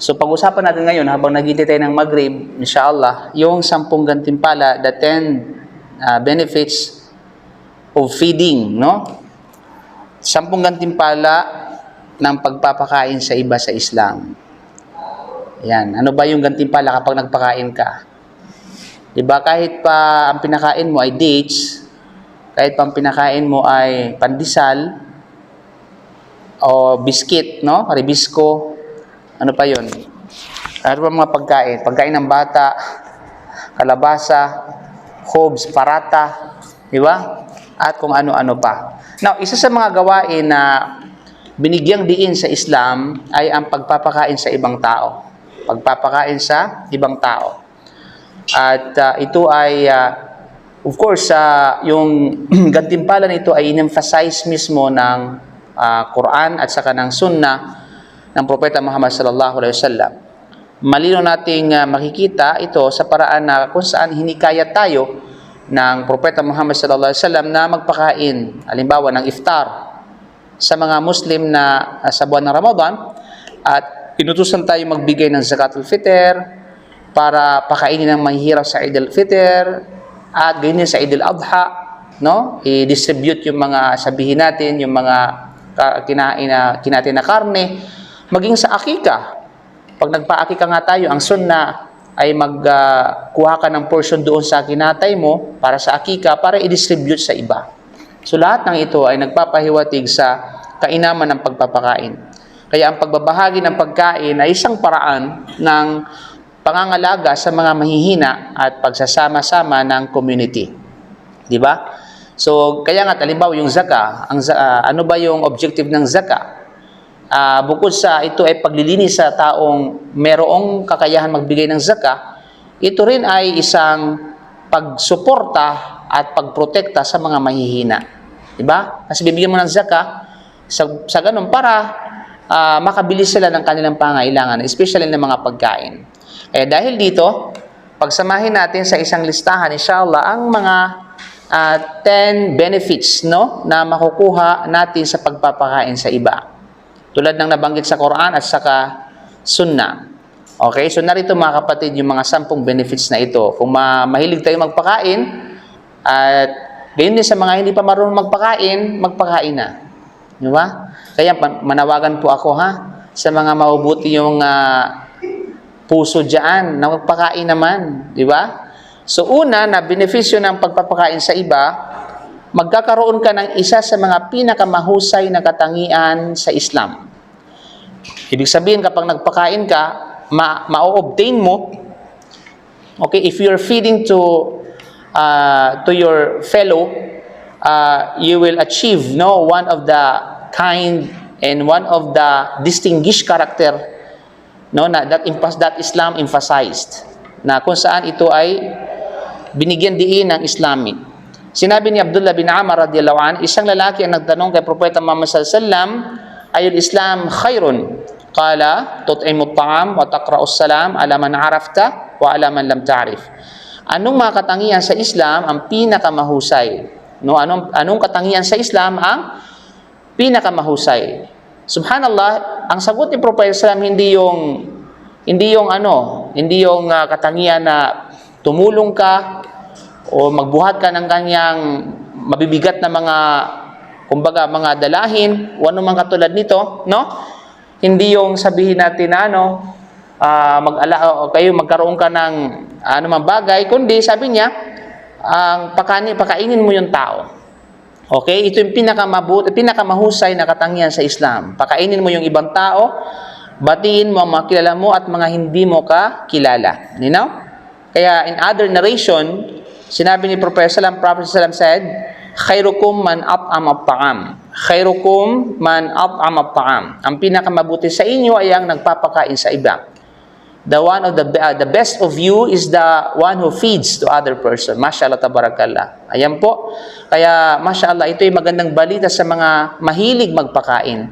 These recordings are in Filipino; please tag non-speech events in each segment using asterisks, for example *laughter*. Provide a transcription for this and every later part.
So pag-usapan natin ngayon habang naghihintay tayo ng Maghrib, inshallah, yung sampung gantimpala, the 10 uh, benefits of feeding, no? Sampung gantimpala ng pagpapakain sa iba sa Islam. Yan. Ano ba yung gantimpala kapag nagpakain ka? 'Di ba kahit pa ang pinakain mo ay dates, kahit pa ang pinakain mo ay pandesal o biscuit, no? Ribisco. Ano pa 'yon? Ano mga pagkain? Pagkain ng bata, kalabasa, hobs, parata, 'di ba? At kung ano-ano pa. Now, isa sa mga gawain na binigyang diin sa Islam ay ang pagpapakain sa ibang tao. Pagpapakain sa ibang tao. At uh, ito ay, uh, of course, uh, yung *clears throat* gantimpala nito ay in-emphasize mismo ng uh, Quran at saka ng Sunnah ng Propeta Muhammad sallallahu alaihi wasallam. Malino nating uh, makikita ito sa paraan na kung saan hinikayat tayo ng Propeta Muhammad sallallahu alaihi wasallam na magpakain, halimbawa ng iftar sa mga Muslim na uh, sa buwan ng Ramadan at inutusan tayo magbigay ng zakatul fitr, para pakainin ng mahihirap sa Eid al-Fitr at ganyan sa Eid al-Adha, no? I-distribute yung mga sabihin natin, yung mga kinain na kinatin na karne, maging sa akika. Pag nagpa-akika nga tayo, ang sunna ay magkuha uh, ka ng portion doon sa kinatay mo para sa akika para i-distribute sa iba. So lahat ng ito ay nagpapahiwatig sa kainaman ng pagpapakain. Kaya ang pagbabahagi ng pagkain ay isang paraan ng pangangalaga sa mga mahihina at pagsasama-sama ng community. Di ba? So, kaya nga, halimbawa yung zaka, ang, uh, ano ba yung objective ng zaka? Uh, bukod sa ito ay paglilinis sa taong merong kakayahan magbigay ng zaka, ito rin ay isang pagsuporta at pagprotekta sa mga mahihina. Di ba? Kasi bibigyan mo ng zaka, sa, sa ganun, para uh, makabili sila ng kanilang pangailangan, especially ng mga pagkain. Eh dahil dito, pagsamahin natin sa isang listahan, inshallah, ang mga uh, 10 benefits no, na makukuha natin sa pagpapakain sa iba. Tulad ng nabanggit sa Quran at saka Sunnah. Okay, so narito mga kapatid yung mga sampung benefits na ito. Kung ma mahilig tayo magpakain, at gayon din sa mga hindi pa marunong magpakain, magpakain na. Di ba? Kaya manawagan po ako ha, sa mga mabubuti yung uh, puso diyan na magpakain naman, di ba? So una na benepisyo ng pagpapakain sa iba, magkakaroon ka ng isa sa mga pinakamahusay na katangian sa Islam. Ibig sabihin kapag nagpakain ka, ma ma-obtain mo okay if you're feeding to uh, to your fellow uh, you will achieve no one of the kind and one of the distinguished character no na that that Islam emphasized na kung saan ito ay binigyan diin ng Islamic. Sinabi ni Abdullah bin Amr radhiyallahu an, isang lalaki ang nagtanong kay Propeta Muhammad sallallahu alaihi wasallam, ayul Islam khairun? Qala, tut'imu at-ta'am wa taqra'u salam ala man 'arafta wa ala man lam ta'rif. Anong mga katangian sa Islam ang pinakamahusay? No, anong anong katangian sa Islam ang pinakamahusay? Subhanallah, ang sagot ni Prophet Islam hindi yung hindi yung ano, hindi yung uh, katangian na tumulong ka o magbuhat ka ng kanyang mabibigat na mga kumbaga mga dalahin o man katulad nito, no? Hindi yung sabihin natin na ano, uh, mag-ala o kayo magkaroon ka ng ano man bagay, kundi sabi niya, ang pakani, pakainin mo yung tao. Okay? Ito yung pinakamabuti, pinakamahusay na katangian sa Islam. Pakainin mo yung ibang tao, batiin mo ang mga kilala mo at mga hindi mo ka kilala. You know? Kaya in other narration, sinabi ni Prophet Salam, Prophet Salam said, Khairukum man at'am at-ta'am. Khairukum man at'am at-ta'am. Ang pinakamabuti sa inyo ay ang nagpapakain sa iba the one of the uh, the best of you is the one who feeds to other person. Mashallah tabarakallah. Ayan po. Kaya mashallah ito ay magandang balita sa mga mahilig magpakain.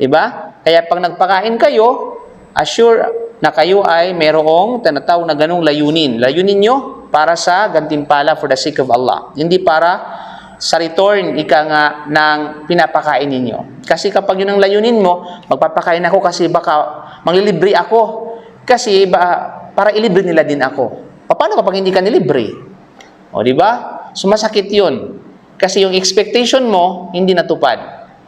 'Di ba? Kaya pag nagpakain kayo, assure na kayo ay merong tinatawag na ganung layunin. Layunin nyo para sa gantimpala for the sake of Allah. Hindi para sa return, ika nga, ng pinapakain ninyo. Kasi kapag yun ang layunin mo, magpapakain ako kasi baka manglilibre ako. Kasi ba, para ilibre nila din ako. Paano kapag hindi ka nilibre? O, di ba? Sumasakit yun. Kasi yung expectation mo, hindi natupad.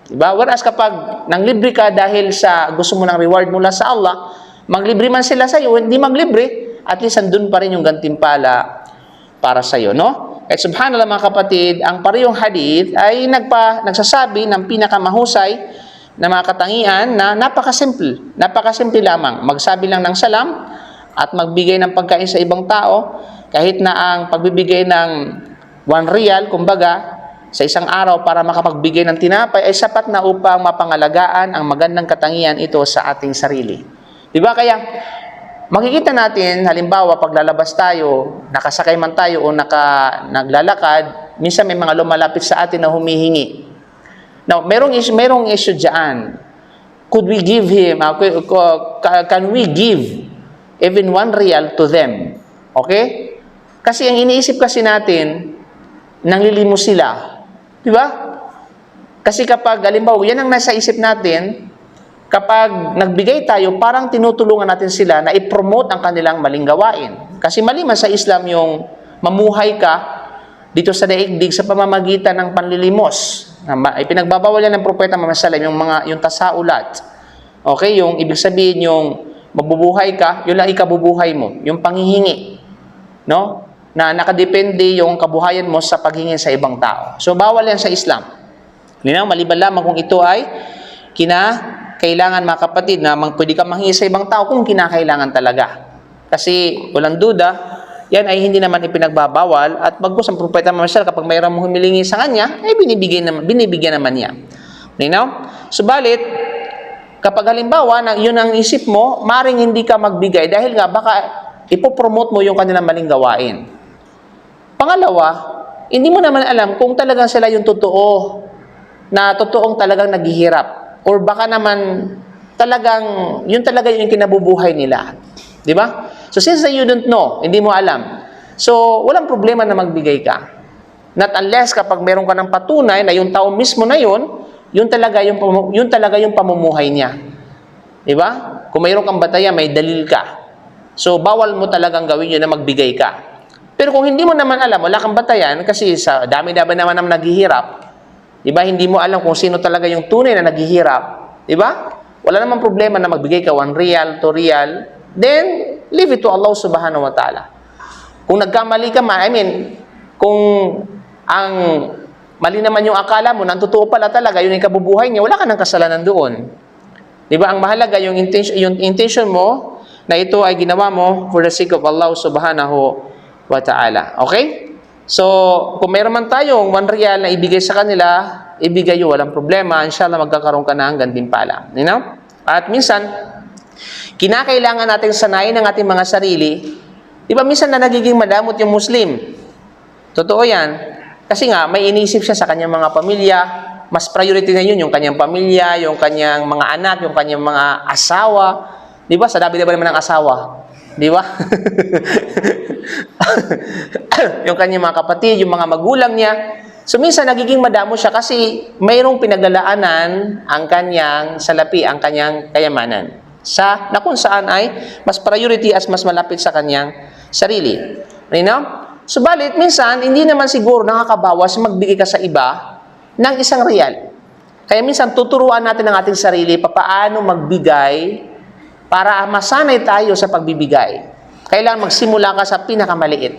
Di ba? Whereas kapag nanglibre ka dahil sa gusto mo ng reward mula sa Allah, maglibre man sila sa iyo, hindi maglibre, at least andun pa rin yung gantimpala para sa iyo, no? At subhanallah mga kapatid, ang parehong hadith ay nagpa, nagsasabi ng pinakamahusay na mga katangian na napakasimple. Napakasimple lamang. Magsabi lang ng salam at magbigay ng pagkain sa ibang tao kahit na ang pagbibigay ng one real, kumbaga, sa isang araw para makapagbigay ng tinapay ay sapat na upang mapangalagaan ang magandang katangian ito sa ating sarili. Di ba? Kaya makikita natin, halimbawa, pag lalabas tayo, nakasakay man tayo o naka, naglalakad, minsan may mga lumalapit sa atin na humihingi. Now, merong, is, merong issue dyan. Could we give him, uh, ca- can we give even one real to them? Okay? Kasi ang iniisip kasi natin, nanglilimos sila. Di ba? Kasi kapag, halimbawa, yan ang nasa isip natin, kapag nagbigay tayo, parang tinutulungan natin sila na i-promote ang kanilang maling gawain. Kasi mali man sa Islam yung mamuhay ka dito sa daigdig sa pamamagitan ng panlilimos. Na ma- Ipinagbabawal yan ng propeta Muhammad sallam yung mga yung tasaulat. Okay, yung ibig sabihin yung mabubuhay ka, yun lang ikabubuhay mo, yung panghihingi. No? Na nakadepende yung kabuhayan mo sa paghingi sa ibang tao. So bawal yan sa Islam. Linaw, maliban lamang kung ito ay kina kailangan mga kapatid na pwede ka manghingi sa ibang tao kung kinakailangan talaga. Kasi walang duda, yan ay hindi naman ipinagbabawal at bagkus ang propeta Muhammad kapag mayroong mong humilingi sa kanya, ay binibigyan naman, binibigyan naman niya. Linaw? Subalit, kapag halimbawa na yun ang isip mo, maring hindi ka magbigay dahil nga baka ipopromote mo yung kanilang maling gawain. Pangalawa, hindi mo naman alam kung talagang sila yung totoo na totoong talagang naghihirap or baka naman talagang yun talaga yung kinabubuhay nila. Di ba? So since you don't know, hindi mo alam. So walang problema na magbigay ka. Not unless kapag meron ka ng patunay na yung tao mismo na yun, yun talaga yung yun talaga yung pamumuhay niya. Di ba? Kung mayroon kang batayan, may dalil ka. So bawal mo talagang gawin yun na magbigay ka. Pero kung hindi mo naman alam, wala kang batayan kasi sa dami-dami naman naman naghihirap, Di ba? Hindi mo alam kung sino talaga yung tunay na naghihirap. Di ba? Wala namang problema na magbigay ka 1 real, 2 real. Then, leave it to Allah subhanahu wa ta'ala. Kung nagkamali ka man, I mean, kung ang mali naman yung akala mo, nang totoo pala talaga, yun yung kabubuhay niya, wala ka ng kasalanan doon. Di ba? Ang mahalaga, yung intention, yung intention mo, na ito ay ginawa mo for the sake of Allah subhanahu wa ta'ala. Okay? So, kung meron man tayong 1 real na ibigay sa kanila, ibigay yun, walang problema. Inshallah, magkakaroon ka ng gantimpala. You know? At minsan, kinakailangan natin sanayin ang ating mga sarili. Di ba minsan na nagiging madamot yung Muslim? Totoo yan. Kasi nga, may inisip siya sa kanyang mga pamilya. Mas priority na yun yung kanyang pamilya, yung kanyang mga anak, yung kanyang mga asawa. Di ba? Sa dabi-dabi naman ng asawa. Di ba? *laughs* yung kanyang mga kapatid, yung mga magulang niya. So minsan nagiging madamo siya kasi mayroong pinaglalaanan ang kanyang salapi, ang kanyang kayamanan. Sa, na kung saan ay mas priority as mas malapit sa kanyang sarili. You know? Subalit, minsan, hindi naman siguro nakakabawas magbigay ka sa iba ng isang real. Kaya minsan, tuturuan natin ang ating sarili papaano magbigay para masanay tayo sa pagbibigay. Kailangan magsimula ka sa pinakamaliit.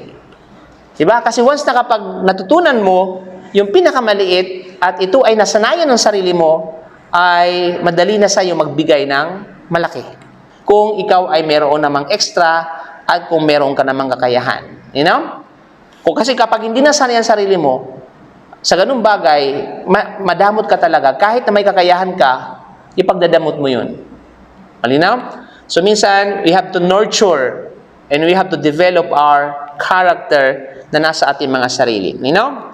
Diba? Kasi once na kapag natutunan mo yung pinakamaliit at ito ay nasanayan ng sarili mo, ay madali na sa iyo magbigay ng malaki. Kung ikaw ay meron namang extra at kung meron ka namang kakayahan. You know? Kung kasi kapag hindi nasanay ang sarili mo, sa ganung bagay, ma- madamot ka talaga. Kahit na may kakayahan ka, ipagdadamot mo yun. Malinaw? So minsan, we have to nurture and we have to develop our character na nasa ating mga sarili. You know?